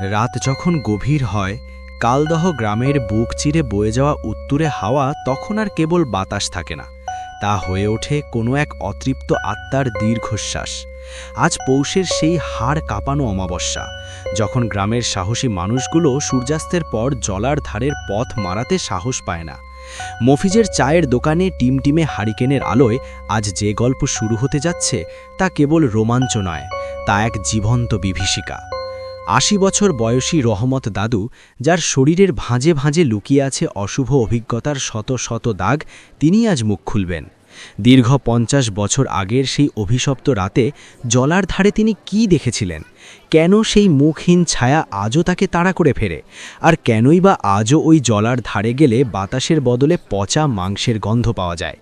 রাত যখন গভীর হয়, কালদহ গ্রামের বুক চিরে বয়ে যাওয়া উত্তুরে হাওয়া তখন আর কেবল বাতাস থাকে না। তা হয়ে ওঠে কোনো এক অতৃপ্ত আত্মার দীর্ঘশ্বাস। আজ পৌষের সেই হাড় কাঁপানো অমাবস্যা, যখন গ্রামের সাহসী মানুষগুলো সূর্যাস্তের পর জলার ধারের পথ মারাতে সাহস পায় না। মফিজের চায়ের দোকানে টিমটিমে হারিকেনের আলোয় আজ যে গল্প শুরু হতে যাচ্ছে তা কেবল রোমাঞ্চ নয়, তা এক জীবন্ত বিভীষিকা। আশি বছর বয়সী রহমত দাদু, যার শরীরের ভাঁজে ভাঁজে লুকিয়ে আছে অশুভ অভিজ্ঞতার শত শত দাগ তিনি আজ মুখ খুলবেন। দীর্ঘ পঞ্চাশ বছর আগের সেই অভিশপ্ত রাতে জলার ধারে তিনি কি দেখেছিলেন? কেন সেই মুখহীন ছায়া আজও তাকে তাড়া করে ফেরে? আর কেনই বা আজও ওই জলার ধারে গেলে বাতাসের বদলে পচা মাংসের গন্ধ পাওয়া যায়?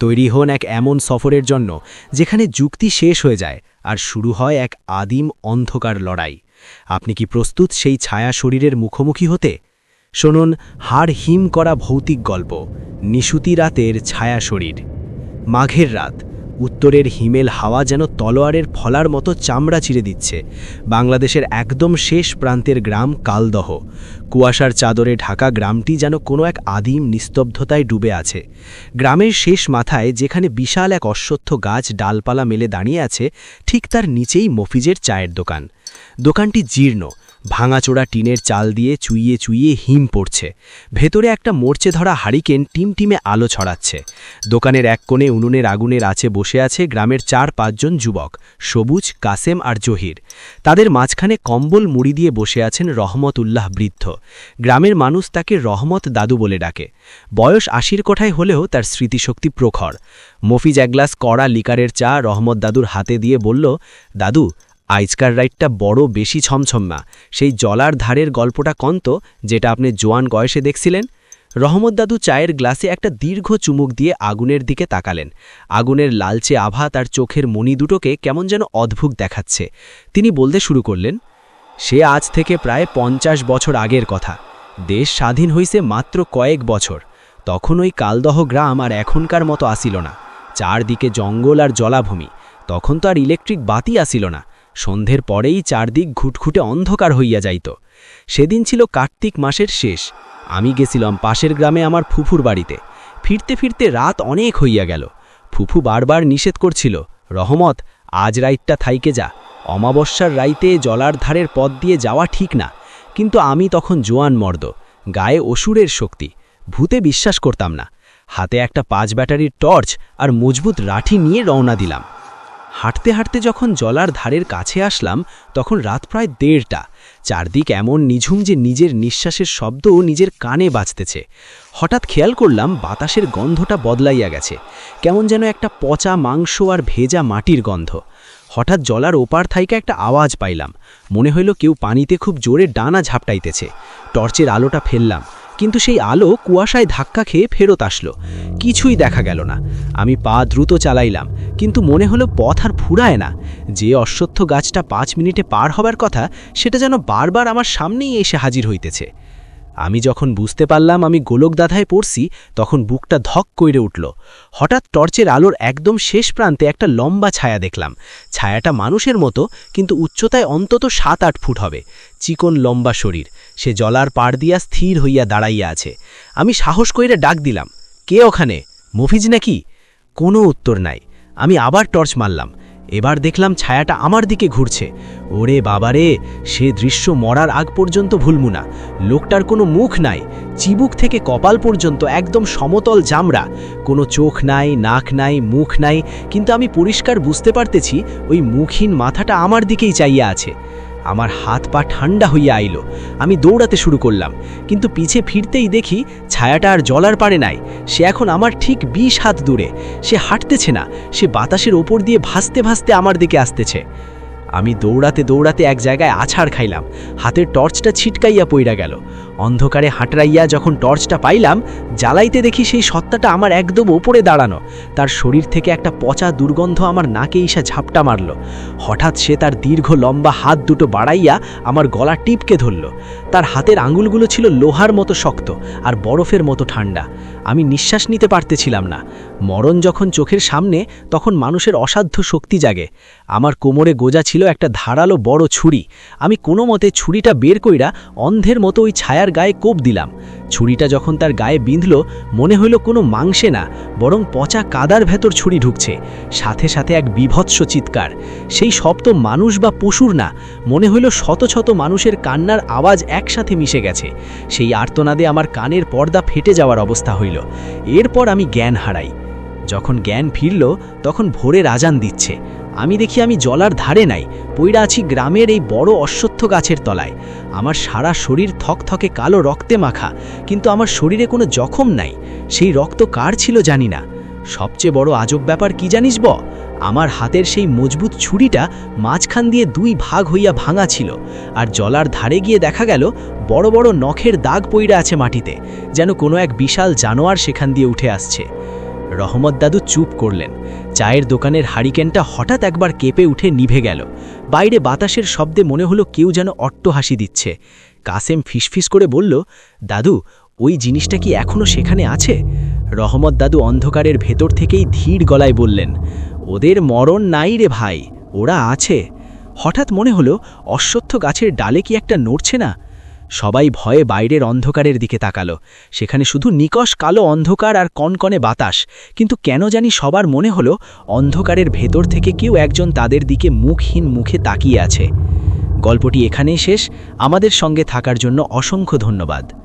তৈরি হন এক এমন সফরের জন্য, যেখানে যুক্তি শেষ হয়ে যায় আর শুরু হয় এক আদিম অন্ধকার লড়াই। আপনি কি প্রস্তুত সেই ছায়া শরীরের মুখোমুখি হতে? শুনুন, হাড় হিম করা ভৌতিক গল্প, নিশুতি রাতের ছায়া শরীর। মাঘের রাত, উত্তরের হিমেল হাওয়া যেন তলোয়ারের ফলার মতো চামড়া চিরে দিচ্ছে। বাংলাদেশের একদম শেষ প্রান্তের গ্রাম কালদহ। কুয়াশার চাদরে ঢাকা গ্রামটি যেন কোনো এক আদিম নিস্তব্ধতায় ডুবে আছে। গ্রামের শেষ মাথায় যেখানে বিশাল এক অশ্বত্থ গাছ ডালপালা মেলে দাঁড়িয়ে আছে, ঠিক তার নিচেই মফিজের চায়ের দোকান। দোকানটি জীর্ণ। ভাঙাচোড়া টিনের চাল দিয়ে চুইয়ে চুইয়ে হিম পড়ছে। ভেতরে একটা মোর্চে ধরা হারিকেন টিমটিমে আলো ছড়াচ্ছে। দোকানের এক কোণে উনুনের আগুনের আছে বসে আছে গ্রামের চার পাঁচজন যুবক, সবুজ, কাসেম আর জহির। তাদের মাঝখানে কম্বল মুড়ি দিয়ে বসে আছেন রহমত উল্লাহ বৃদ্ধ। গ্রামের মানুষ তাকে রহমত দাদু বলে ডাকে। বয়স আশির কোঠায় হলেও তার স্মৃতিশক্তি প্রখর। মফিজ এক গ্লাস কড়া লিকারের চা রহমত দাদুর হাতে দিয়ে বলল, দাদু আইজকার রাইটটা বড় বেশি ছমছম্মা। সেই জলার ধারের গল্পটা কন্ত, যেটা আপনি জোয়ান গয়সে দেখছিলেন? রহমত দাদু চায়ের গ্লাসে একটা দীর্ঘ চুমুক দিয়ে আগুনের দিকে তাকালেন। আগুনের লালচে আভা তার চোখের মণি দুটোকে কেমন যেন অদ্ভুত দেখাচ্ছে। তিনি বলতে শুরু করলেন, সে আজ থেকে প্রায় পঞ্চাশ বছর আগের কথা। দেশ স্বাধীন হইছে মাত্র কয়েক বছর। তখন ওই কালদহ গ্রাম আর এখনকার মতো আসিল না। চারদিকে জঙ্গল আর জলাভূমি। তখন তো আর ইলেকট্রিক বাতি আসিল না। সন্ধ্যের পরেই চারদিক ঘুটঘুটে অন্ধকার হইয়া যাইত। সেদিন ছিল কার্তিক মাসের শেষ। আমি গেছিলাম পাশের গ্রামে আমার ফুফুর বাড়িতে। ফিরতে ফিরতে রাত অনেক হইয়া গেল। ফুফু বারবার নিষেধ করছিল, রহমত, আজ রাইটটা থাইকে যা। অমাবস্যার রাইতে জলার ধারের পথ দিয়ে যাওয়া ঠিক না। কিন্তু আমি তখন জোয়ান মর্দ, গায়ে অসুরের শক্তি। ভূতে বিশ্বাস করতাম না। হাতে একটা পাঁচ ব্যাটারির টর্চ আর মজবুত রাঠি নিয়ে রওনা দিলাম। হাঁটতে হাঁটতে যখন জলার ধারের কাছে আসলাম, তখন রাত প্রায় দেড়টা। চারদিক এমন নিঝুম যে নিজের নিঃশ্বাসের শব্দও নিজের কানে বাজতেছে। হঠাৎ খেয়াল করলাম বাতাসের গন্ধটা বদলাইয়া গেছে। কেমন যেন একটা পচা মাংস আর ভেজা মাটির গন্ধ। হঠাৎ জলার ওপার থাইকা একটা আওয়াজ পাইলাম। মনে হইল কেউ পানিতে খুব জোরে ডানা ঝাপটাইতেছে। টর্চের আলোটা ফেললাম। কিন্তু সেই আলো কুয়াশায় ধাক্কা খেয়ে ফেরত আসলো। কিছুই দেখা গেল না। আমি পা দ্রুত চালাইলাম, কিন্তু মনে হলো পথ আর ফুরায় না। যে অশ্বত্থ গাছটা পাঁচ মিনিটে পার হবার কথা, সেটা যেন বারবার আমার সামনেই এসে হাজির হইতেছে। আমি যখন বুঝতে পারলাম আমি গোলকদাধায় পড়ছি, তখন বুকটা ধক কইরে উঠল। হঠাৎ টর্চের আলোর একদম শেষ প্রান্তে একটা লম্বা ছায়া দেখলাম। ছায়াটা মানুষের মতো, কিন্তু উচ্চতায় অন্তত সাত আট ফুট হবে। চিকন লম্বা শরীর। সে জলার পাড় দিয়া স্থির হইয়া দাঁড়াইয়া আছে। আমি সাহস কইরে ডাক দিলাম, কে ওখানে? মফিজ নাকি? কোনো উত্তর নাই। আমি আবার টর্চ মারলাম। এবার দেখলাম ছায়াটা আমার দিকে ঘুরছে। ওরে বাবারে, সে দৃশ্য মরার আগ পর্যন্ত ভুলমু না। লোকটার কোনো মুখ নাই, চিবুক থেকে কপাল পর্যন্ত একদম সমতল জামরা। কোনো চোখ নাই, নাক নাই, মুখ নাই, কিন্তু আমি পরিষ্কার বুঝতে পারতেছি ওই মুখহীন মাথাটা আমার দিকেই চাইয়া আছে। আমার হাত পা ঠান্ডা হইয়া আইল। আমি দৌড়াতে শুরু করলাম, কিন্তু পিছে ফিরতেই দেখি ছায়াটা আর জলার পারে নাই। সে এখন আমার ঠিক বিশ হাত দূরে। সে হাঁটতেছে না, সে বাতাসের ওপর দিয়ে ভাসতে ভাসতে আমার দিকে আসতেছে। আমি দৌড়াতে দৌড়াতে এক জায়গায় আছাড় খাইলাম। হাতের টর্চটা ছিটকাইয়া পইড়া গেল। অন্ধকারে হাঁটরাইয়া যখন টর্চটা পাইলাম, জ্বালাইতে দেখি সেই সত্তাটা আমার একদম ওপরে দাঁড়ানো। তার শরীর থেকে একটা পচা দুর্গন্ধ আমার নাকে ইসা ঝাপটা মারল। হঠাৎ সে তার দীর্ঘ লম্বা হাত দুটো বাড়াইয়া আমার গলা টিপকে ধরল। তার হাতের আঙুলগুলো ছিল লোহার মতো শক্ত আর বরফের মতো ঠান্ডা। আমি নিঃশ্বাস নিতে পারতেছিলাম না। মরণ যখন চোখের সামনে, তখন মানুষের অসাধ্য শক্তি জাগে। আমার কোমরে গোজা ছিল একটা ধারালো বড় ছুরি। আমি কোনো মতে ছুরিটা বের কইরা অন্ধের মতো ওই ছায়ার গায়ে কোপ দিলাম। ছুরিটা যখন তার গায়ে বিঁধল, মনে হইল কোনো মাংসে না, বরং পচা কাদার ভেতর ছুরি ঢুকছে। সাথে সাথে এক বিভৎস চিৎকার। সেই শব্দ মানুষ বা পশুর না, মনে হইল শত শত মানুষের কান্নার আওয়াজ একসাথে মিশে গেছে। সেই আর্তনাদে আমার কানের পর্দা ফেটে যাওয়ার অবস্থা হইল। এরপর আমি জ্ঞান হারাই। যখন জ্ঞান ফিরল, তখন ভোরের আজান দিচ্ছে। আমি দেখি আমি জলার ধারে নাই পইরা আছি গ্রামের এই বড় অশ্বত্থ গাছের তলায়। আমার সারা শরীর থকথকে কালো রক্তে মাখা, কিন্তু আমার শরীরে কোনো জখম নাই, সেই রক্ত কার ছিল জানি না। সবচেয়ে বড় আজব ব্যাপার কি জানিস ব? আমার হাতের সেই মজবুত ছুরিটা মাঝখান দিয়ে দুই ভাগ হইয়া ভাঙা ছিল, আর জলার ধারে গিয়ে দেখা গেল বড় বড় নখের দাগ পইড়া আছে মাটিতে, যেন কোনো এক বিশাল জানোয়ার সেখান দিয়ে উঠে আসছে। রহমত দাদু চুপ করলেন। চায়ের দোকানের হারিকেনটা হঠাৎ একবার কেঁপে উঠে নিভে গেল। বাইরে বাতাসের শব্দে মনে হলো কেউ যেন অট্ট হাসি দিচ্ছে। কাসেম ফিসফিস করে বলল, দাদু, ওই জিনিসটা কি এখনও সেখানে আছে? রহমত দাদু অন্ধকারের ভেতর থেকেই ধীর গলায় বললেন, ওদের মরণ নাই রে ভাই, ওরা আছে। হঠাৎ মনে হলো, অশ্বত্থ গাছের ডালে কি একটা নড়ছে না? সবাই ভয়ে বাইরের অন্ধকারের দিকে তাকালো। সেখানে শুধু নিকশ কালো অন্ধকার আর কনকনে বাতাস। কিন্তু কেন জানি সবার মনে হলো, অন্ধকারের ভেতর থেকে কেউ একজন তাদের দিকে মুখহীন মুখে তাকিয়ে আছে। গল্পটি এখানেই শেষ। আমাদের সঙ্গে থাকার জন্য অসংখ্য ধন্যবাদ।